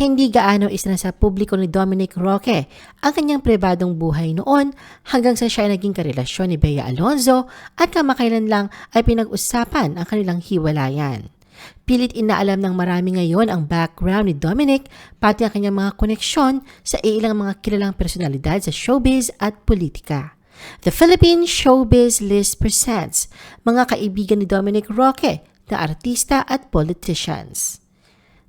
Hindi gaano isinasa publiko ni Dominic Roque ang kanyang pribadong buhay noon hanggang sa siya ay naging karelasyon ni Bea Alonzo at kamakailan lang ay pinag-usapan ang kanilang hiwalayan. Pilit inaalam ng marami ngayon ang background ni Dominic pati ang kanyang mga koneksyon sa ilang mga kilalang personalidad sa showbiz at politika. The Philippine Showbiz List presents mga kaibigan ni Dominic Roque na artista at politicians.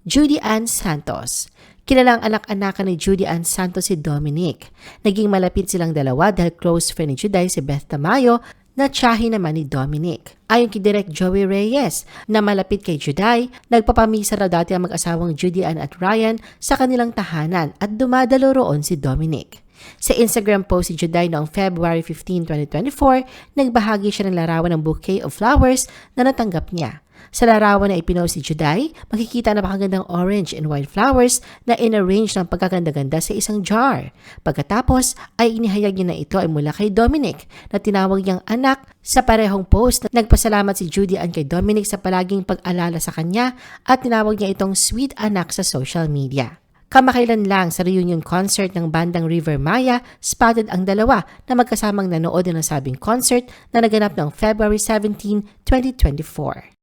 Judy Ann Santos. Kilalang anak-anakan ni Judy Ann Santos si Dominic. Naging malapit silang dalawa dahil close friend ni Juday si Beth Tamayo na tsahi naman ni Dominic. Ayon kay Direk Joey Reyes na malapit kay Juday, nagpapamisa raw dati ang mag-asawang Judy Ann at Ryan sa kanilang tahanan at dumadalo roon si Dominic. Sa Instagram post si Juday noong February 15, 2024, nagbahagi siya ng larawan ng bouquet of flowers na natanggap niya. Sa larawan na ipinost si Juday, makikita na napakagandang orange and white flowers na inarrange ng pagkaganda-ganda sa isang jar. Pagkatapos ay inihayag niya na ito ay mula kay Dominic na tinawag niyang anak sa parehong post na nagpasalamat si Judy Ann kay Dominic sa palaging pag-alala sa kanya at tinawag niya itong sweet anak sa social media. Kamakailan lang sa reunion concert ng bandang River Maya, spotted ang dalawa na magkasamang nanood ng nasabing concert na naganap noong February 17, 2024.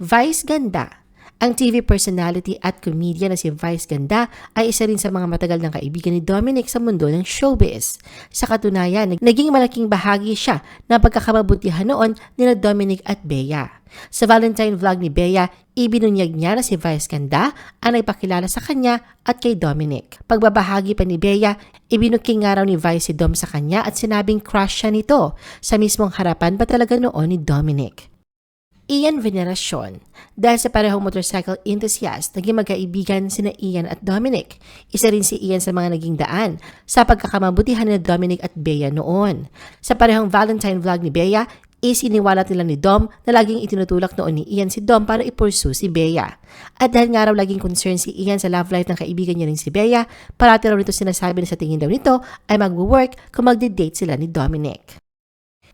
Vice Ganda ang TV personality at comedian na si Vice Ganda ay isa rin sa mga matagal ng kaibigan ni Dominic sa mundo ng showbiz. Sa katunayan, naging malaking bahagi siya ng pagkakamabutihan noon ni Dominic at Bea. Sa Valentine vlog ni Bea, ibinunyag niya na si Vice Ganda ang nagpakilala sa kanya at kay Dominic. Pagbabahagi pa ni Bea, ibinuking nga raw ni Vice si Dom sa kanya at sinabing crush siya nito. Sa mismong harapan pa talaga noon ni Dominic. Ian Veneracion. Dahil sa parehong motorcycle enthusiast, naging magkaibigan sina Ian at Dominic. Isa rin si Ian sa mga naging daan sa pagkakamabutihan ni Dominic at Bea noon. Sa parehong Valentine vlog ni Bea, isiniwalat nila ni Dom na laging itinutulak noon ni Ian si Dom para ipursu si Bea. At dahil nga raw laging concern si Ian sa love life ng kaibigan niya rin si Bea, parati raw nito sinasabi na sa tingin daw nito ay mag-work kung magde-date sila ni Dominic.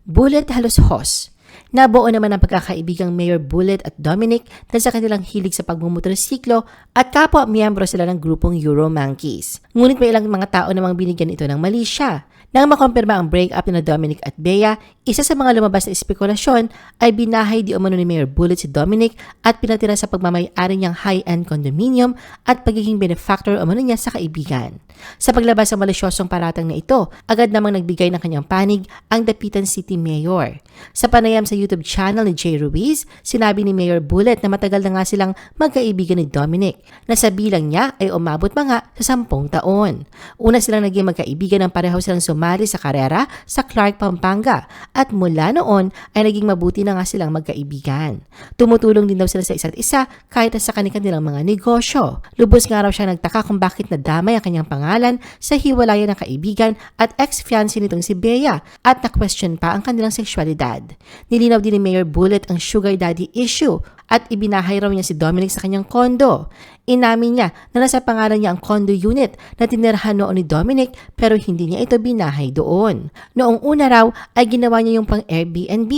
Bullet Halos Hos Nabuo naman ang pagkakaibigang Mayor Bullet at Dominic dahil sa kanilang hilig sa pagmumotorsiklo at kapwa miyembro sila ng grupong Euro Monkeys. Ngunit may ilang mga tao namang binigyan ito ng mali siya. Nang makompirma ang breakup ni Dominic at Bea, isa sa mga lumabas na espekulasyon ay binahay di umano ni Mayor Bullet si Dominic at pinatira sa pagmamayari niyang high-end condominium at pagiging benefactor umano niya sa kaibigan. Sa paglabas ng malisyosong paratang na ito, agad namang nagbigay ng kanyang panig ang Dapitan City Mayor. Sa panayam sa YouTube channel ni Jay Ruiz, sinabi ni Mayor Bullet na matagal na nga silang magkaibigan ni Dominic, na sa bilang niya ay umabot nga sa sampung taon. Una silang naging magkaibigan ng pareho silang sumali sa karera sa Clark, Pampanga at mula noon ay naging mabuti na nga silang magkaibigan. Tumutulong din daw sila sa isa't isa kahit sa kanilang mga negosyo. Lubos nga raw siya nagtaka kung bakit nadamay ang kanyang pangalan sa hiwalayan ng kaibigan at ex-fiancé nitong si Bea at na-question pa ang kanilang sexualidad. Nilinaw din ni Mayor Bullet ang sugar daddy issue at ibinahay raw niya si Dominic sa kanyang kondo. Inamin niya na nasa pangalan niya ang condo unit na tinirahan noon ni Dominic pero hindi niya ito binahay doon. Noong una raw ay ginawa niya yung pang Airbnb,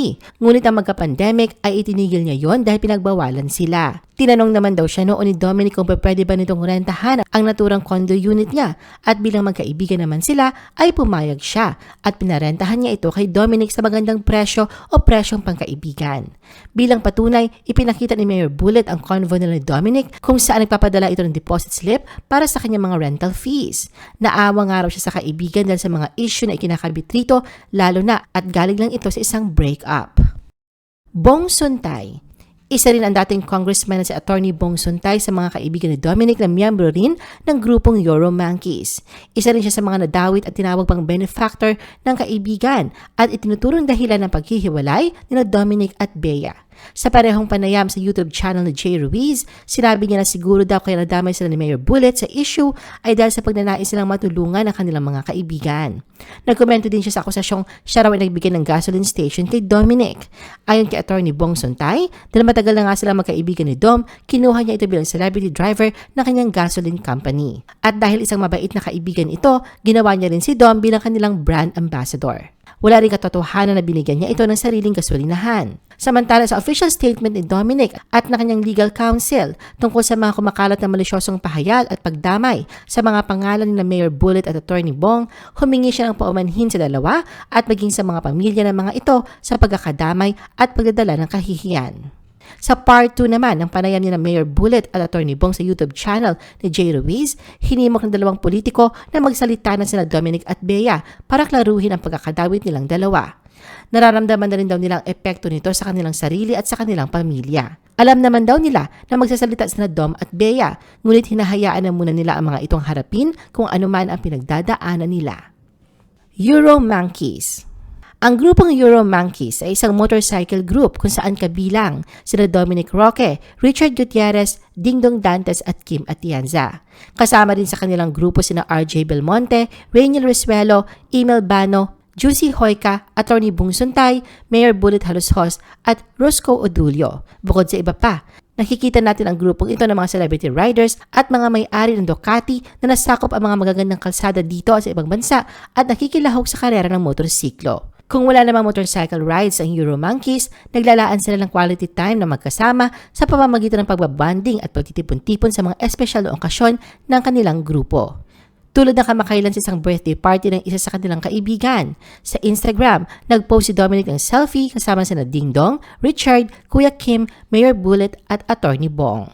ngunit ang magka-pandemic ay itinigil niya yon dahil pinagbawalan sila. Tinanong naman daw siya noon ni Dominic kung pwede ba nitong rentahan ang naturang condo unit niya at bilang magkaibigan naman sila ay pumayag siya at pinarentahan niya ito kay Dominic sa magandang presyo o presyong pangkaibigan. Bilang patunay, ipinakita ni Mayor Bullet ang convo nila ni Dominic kung saan nagpapadala ito ng deposit slip para sa kanyang mga rental fees. Naawa nga raw siya sa kaibigan dahil sa mga issue na ikinakabit rito lalo na at galing lang ito sa isang breakup. Bong Suntay isa rin ang dating congressman na si Attorney Bong Suntay sa mga kaibigan ni Dominic na miyembro rin ng grupong Euro Monkeys. Isa rin siya sa mga nadawit at tinawag pang benefactor ng kaibigan at itinuturong dahilan ng paghihiwalay ni Dominic at Bea. Sa parehong panayam sa YouTube channel ni Jay Ruiz, sinabi niya na siguro daw kaya nadamay sila ni Mayor Bullet sa issue ay dahil sa pagnanais silang matulungan ng kanilang mga kaibigan. Nagkomento din siya sa akusasyong siya raw ay nagbigay ng gasoline station kay Dominic. Ayon kay Attorney Bong Suntay, dahil matagal na nga sila magkaibigan ni Dom, kinuha niya ito bilang celebrity driver ng kanyang gasoline company. At dahil isang mabait na kaibigan ito, ginawa niya rin si Dom bilang kanilang brand ambassador. Wala rin katotohanan na binigyan niya ito ng sariling gasolinahan. Samantala sa official statement ni Dominic at na kanyang legal counsel tungkol sa mga kumakalat na malisyosong pahayag at pagdamay sa mga pangalan ni Mayor Bullet at Attorney Bong, humingi siya ng paumanhin sa dalawa at maging sa mga pamilya ng mga ito sa pagkakadamay at pagdadala ng kahihiyan. Sa part 2 naman ng panayam ni na Mayor Bullet at Attorney Bong sa YouTube channel ni Jay Ruiz, hinimok ng dalawang politiko na magsalita na sila Dominic at Bea para klaruhin ang pagkakadawit nilang dalawa. Nararamdaman na rin daw nilang epekto nito sa kanilang sarili at sa kanilang pamilya. Alam naman daw nila na magsasalita sina Dom at Bea, ngunit hinahayaan na muna nila ang mga itong harapin kung ano man ang pinagdadaanan nila. Euro Monkeys ang grupong Euro Monkeys ay isang motorcycle group kung saan kabilang sina Dominic Roque, Richard Gutierrez, Dingdong Dantes at Kim Atienza. Kasama din sa kanilang grupo sina RJ Belmonte, Rainiel Resuelo, Emil Bano, Juicy Hoyka, Attorney Bung Suntay, Mayor Bullet Halushos at Roscoe Odulio. Bukod sa iba pa, nakikita natin ang grupong ito ng mga celebrity riders at mga may-ari ng Ducati na nasakop ang mga magagandang kalsada dito at sa ibang bansa at nakikilahok sa karera ng motorsiklo. Kung wala namang motorcycle rides ang Euro Monkeys, naglalaan sila ng quality time na magkasama sa pamamagitan ng pagbabanding at pagtitipon-tipon sa mga espesyal na okasyon ng kanilang grupo. Tulad ng kamakailan sa isang birthday party ng isa sa kanilang kaibigan. Sa Instagram, nag-post si Dominic ng selfie kasama sina Ding Dong, Richard, Kuya Kim, Mayor Bullet at Attorney Bong.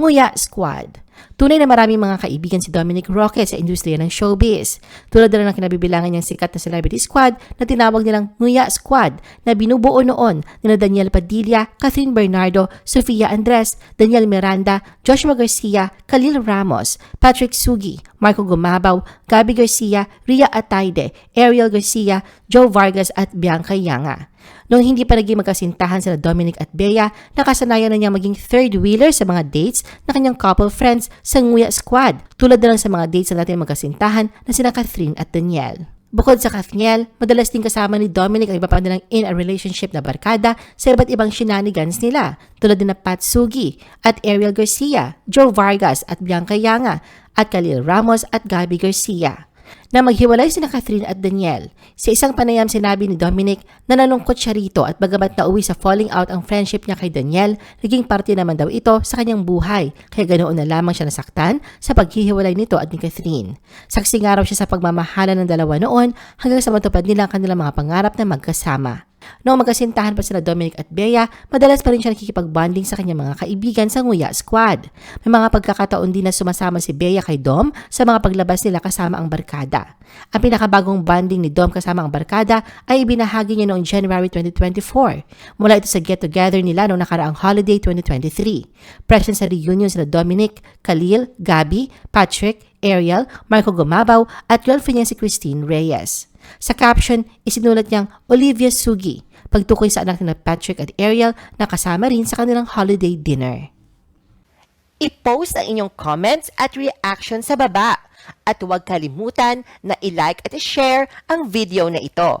Nguya Squad Tunay na maraming mga kaibigan si Dominic Roque sa industriya ng showbiz. Tulad na ng kinabibilangan niyang sikat na celebrity squad na tinawag nilang Nguya Squad na binubuo noon nila Daniel Padilla, Catherine Bernardo, Sofia Andres, Daniel Miranda, Joshua Garcia, Khalil Ramos, Patrick Sugi, Marco Gumabaw, Gabi Garcia, Ria Ataide, Ariel Garcia, Joe Vargas at Bianca Yanga. Noong hindi pa naging magkasintahan sila Dominic at Bea, nakasanayan na niya maging third wheeler sa mga dates na kanyang couple friends sa Nguya Squad, tulad na lang sa mga dates na natin magkasintahan na sina Catherine at Danielle. Bukod sa Kathniel, madalas din kasama ni Dominic ang iba pa nilang in a relationship na barkada sa iba't ibang shenanigans nila, tulad din na Pat Sugi at Ariel Garcia, Joe Vargas at Bianca Yanga, at Khalil Ramos at Gabby Garcia na maghiwalay sina Catherine at Daniel. Sa isang panayam sinabi ni Dominic na nalungkot siya rito at bagamat nauwi sa falling out ang friendship niya kay Daniel, naging parte naman daw ito sa kanyang buhay kaya ganoon na lamang siya nasaktan sa paghihiwalay nito at ni Catherine. Saksi nga raw siya sa pagmamahalan ng dalawa noon hanggang sa matupad nila ang kanilang mga pangarap na magkasama. Noong magkasintahan pa sila Dominic at Bea, madalas pa rin siya nakikipag-bonding sa kanyang mga kaibigan sa Nguya Squad. May mga pagkakataon din na sumasama si Bea kay Dom sa mga paglabas nila kasama ang barkada. Ang pinakabagong bonding ni Dom kasama ang barkada ay ibinahagi niya noong January 2024. Mula ito sa get-together nila noong nakaraang holiday 2023. Present sa reunion sila Dominic, Khalil, Gabi, Patrick, Ariel, Marco Gumabaw at girlfriend niya si Christine Reyes. Sa caption, isinulat niyang Olivia Sugi, pagtukoy sa anak na Patrick at Ariel na kasama rin sa kanilang holiday dinner. I-post ang inyong comments at reaction sa baba. At huwag kalimutan na i-like at i-share ang video na ito.